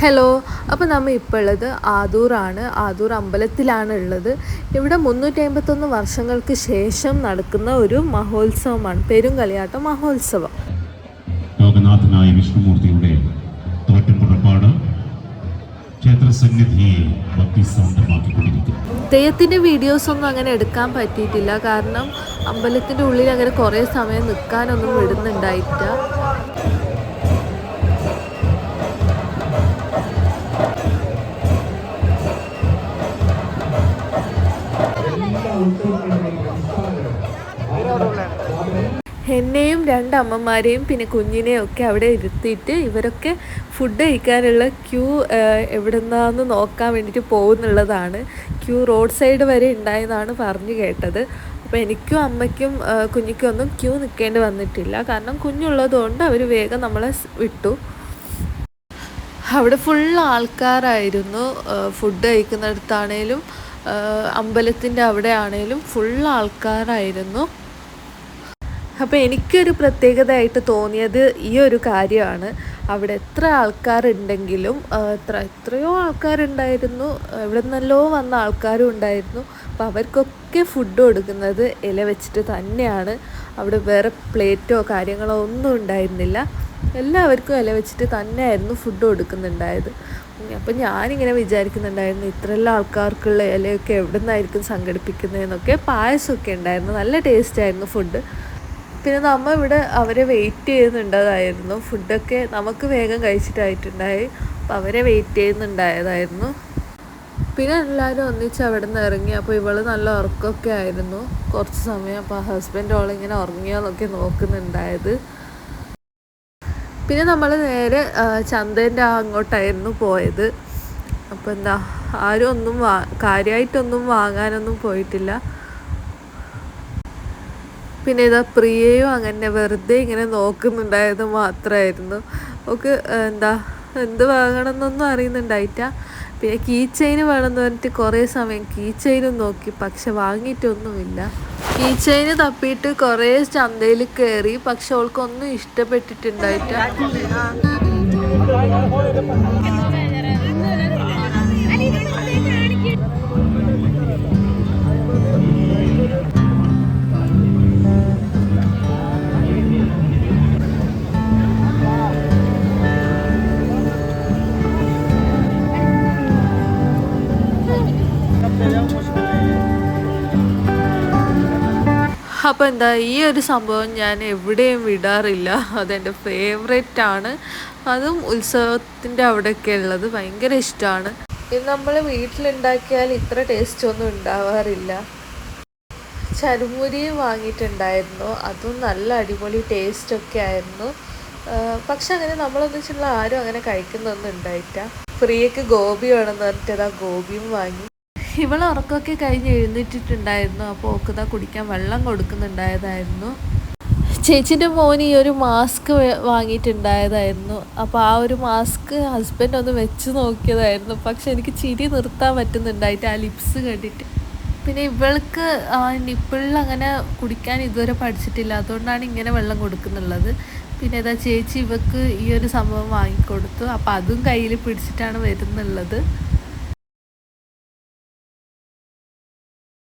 Hello അപ്പോൾ നമ്മൾ ഇപ്പോൾ ഉള്ളത് ആദൂറാണ്. ആദൂർ അമ്പലത്തിലാണ് ഉള്ളത്. ഇവിടെ മുന്നൂറ്റി അമ്പത്തൊന്ന് വർഷങ്ങൾക്ക് ശേഷം നടക്കുന്ന ഒരു മഹോത്സവമാണ്. പെരുങ്കളിയാട്ട മഹോത്സവം. ലോകനാഥനായ വിഷ്ണുമൂർത്തിയുടെ തോറ്റപ്പുറപ്പാട് ക്ഷേത്രസന്നിധിയെ ഭക്തിസാന്തമാക്കിക്കൊണ്ടിരിക്കുന്നു തെയ്യത്തിന്റെ വീഡിയോസ് ഒന്നും അങ്ങനെ എടുക്കാൻ പറ്റിയിട്ടില്ല. കാരണം അമ്പലത്തിന്റെ ഉള്ളിൽ അങ്ങനെ കുറേ സമയം നിൽക്കാനൊന്നും വിടുന്നുണ്ടായിട്ടില്ല. എന്നെയും രണ്ടമ്മമാരെയും പിന്നെ കുഞ്ഞിനെയും ഒക്കെ അവിടെ ഇരുത്തിയിട്ട് ഇവരൊക്കെ ഫുഡ് കഴിക്കാനുള്ള ക്യൂ എവിടെ നിന്നാന്ന് നോക്കാൻ വേണ്ടിയിട്ട് പോകുന്നുള്ളതാണ്. ക്യൂ റോഡ് സൈഡ് വരെ ഉണ്ടായെന്നാണ് പറഞ്ഞു കേട്ടത്. അപ്പോൾ എനിക്കും അമ്മയ്ക്കും കുഞ്ഞിക്കും ഒന്നും ക്യൂ നിൽക്കേണ്ടി വന്നിട്ടില്ല. കാരണം കുഞ്ഞുള്ളതുകൊണ്ട് അവർ വേഗം നമ്മളെ വിട്ടു. അവിടെ ഫുൾ ആൾക്കാരായിരുന്നു. ഫുഡ് കഴിക്കുന്നിടത്താണേലും അമ്പലത്തിന്റെ അവിടെ ആണെങ്കിലും ഫുൾ ആൾക്കാരായിരുന്നു. അപ്പോൾ എനിക്കൊരു പ്രത്യേകതയായിട്ട് തോന്നിയത് ഈ ഒരു കാര്യമാണ്. അവിടെ എത്ര ആൾക്കാരുണ്ടെങ്കിലും എത്ര എത്രയോ ആൾക്കാരുണ്ടായിരുന്നു. എവിടെ നിന്നല്ലോ വന്ന ആൾക്കാരും ഉണ്ടായിരുന്നു. അപ്പോൾ അവർക്കൊക്കെ ഫുഡ് കൊടുക്കുന്നത് ഇല വെച്ചിട്ട് തന്നെയാണ്. അവിടെ വേറെ പ്ലേറ്റോ കാര്യങ്ങളോ ഒന്നും ഉണ്ടായിരുന്നില്ല. എല്ലാവർക്കും ഇല വെച്ചിട്ട് തന്നെയായിരുന്നു ഫുഡ് കൊടുക്കുന്നുണ്ടായത്. അപ്പം ഞാനിങ്ങനെ വിചാരിക്കുന്നുണ്ടായിരുന്നു ഇത്രയെല്ലാം ആൾക്കാർക്കുള്ള ഇലയൊക്കെ എവിടെ നിന്നായിരിക്കും സംഘടിപ്പിക്കുന്നതെന്നൊക്കെ പായസമൊക്കെ ഉണ്ടായിരുന്നു. നല്ല ടേസ്റ്റ് ആയിരുന്നു ഫുഡ് പിന്നെ നമ്മൾ ഇവിടെ അവരെ വെയിറ്റ് ചെയ്യുന്നുണ്ടതായിരുന്നു ഫുഡൊക്കെ നമുക്ക് വേഗം കഴിച്ചിട്ടായിട്ടുണ്ടായി. അപ്പം അവരെ വെയിറ്റ് ചെയ്യുന്നുണ്ടായതായിരുന്നു. പിന്നെ എല്ലാവരും ഒന്നിച്ച് അവിടെ നിന്ന് ഇറങ്ങി. അപ്പോൾ ഇവൾ നല്ല ഉറക്കമൊക്കെ ആയിരുന്നു. കുറച്ച് സമയം അപ്പോൾ ഹസ്ബൻഡ് ഓളിങ്ങനെ ഉറങ്ങിയോന്നൊക്കെ നോക്കുന്നുണ്ടായത്. പിന്നെ നമ്മൾ നേരെ ചന്തേന്റെ അങ്ങോട്ടായിരുന്നു പോയത്. അപ്പോൾ എന്താ ആരും ഒന്നും വാ കാര്യമായിട്ടൊന്നും വാങ്ങാനൊന്നും പോയിട്ടില്ല. പിന്നെ ഇതാ പ്രിയയും അങ്ങനെ വെറുതെ ഇങ്ങനെ നോക്കുന്നുണ്ടായത് മാത്രമായിരുന്നു ഒക്കെ എന്താ എന്ത് വാങ്ങണം എന്നൊന്നും അറിയുന്നുണ്ടായിട്ട പിന്നെ കീ ചെയിന് വേണമെന്ന് പറഞ്ഞിട്ട് കുറേ സമയം കീ ചെയിനും നോക്കി പക്ഷെ വാങ്ങിയിട്ടൊന്നുമില്ല. കീ ചെയിന് തപ്പിയിട്ട് കുറേ ചന്തയിൽ കയറി പക്ഷെ അവൾക്കൊന്നും ഇഷ്ടപ്പെട്ടിട്ടുണ്ടായിട്ട. അപ്പോൾ എന്താ ഈ ഒരു സംഭവം ഞാൻ എവിടെയും വിടാറില്ല. അതെന്റെ ഫേവറേറ്റ് ആണ്. അതും ഉത്സവത്തിന്റെ അവിടെയൊക്കെ ഉള്ളത് ഭയങ്കര ഇഷ്ടമാണ്. ഇത് നമ്മൾ വീട്ടിലുണ്ടാക്കിയാൽ ഇത്ര ടേസ്റ്റ് ഒന്നും ഉണ്ടാവാറില്ല. ചരുമുരിയും വാങ്ങിയിട്ടുണ്ടായിരുന്നു. അതും നല്ല അടിപൊളി ടേസ്റ്റൊക്കെ ആയിരുന്നു. പക്ഷെ അങ്ങനെ നമ്മളൊന്നിച്ചുള്ള ആരും അങ്ങനെ കഴിക്കുന്നൊന്നും ഉണ്ടായിട്ട ഫ്രീയൊക്കെ ഗോപി വേണമെന്ന് പറഞ്ഞിട്ട് ഗോപിയും വാങ്ങി. ഇവൾ ഉറക്കമൊക്കെ കഴിഞ്ഞ് എഴുന്നേറ്റിട്ടുണ്ടായിരുന്നു. അപ്പോൾ ഓക്കുതാ കുടിക്കാൻ വെള്ളം കൊടുക്കുന്നുണ്ടായതായിരുന്നു. ചേച്ചിന്റെ മോന് ഈ ഒരു മാസ്ക് വാങ്ങിയിട്ടുണ്ടായതായിരുന്നു. അപ്പോൾ ആ ഒരു മാസ്ക് ഹസ്ബൻഡ് ഒന്ന് വെച്ച് നോക്കിയതായിരുന്നു. പക്ഷെ എനിക്ക് ചിരി നിർത്താൻ പറ്റുന്നുണ്ടായിട്ട് ആ ലിപ്സ് കണ്ടിട്ട്. പിന്നെ ഇവൾക്ക് ആ നിപ്പിളിൽ അങ്ങനെ കുടിക്കാൻ ഇതുവരെ പഠിച്ചിട്ടില്ല. അതുകൊണ്ടാണ് ഇങ്ങനെ വെള്ളം കൊടുക്കുന്നുള്ളത്. പിന്നെ ഏതാ ചേച്ചി ഇവക്ക് ഈ ഒരു സംഭവം വാങ്ങിക്കൊടുത്തു. അപ്പോൾ അതും കയ്യിൽ പിടിച്ചിട്ടാണ് വരുന്നുള്ളത്.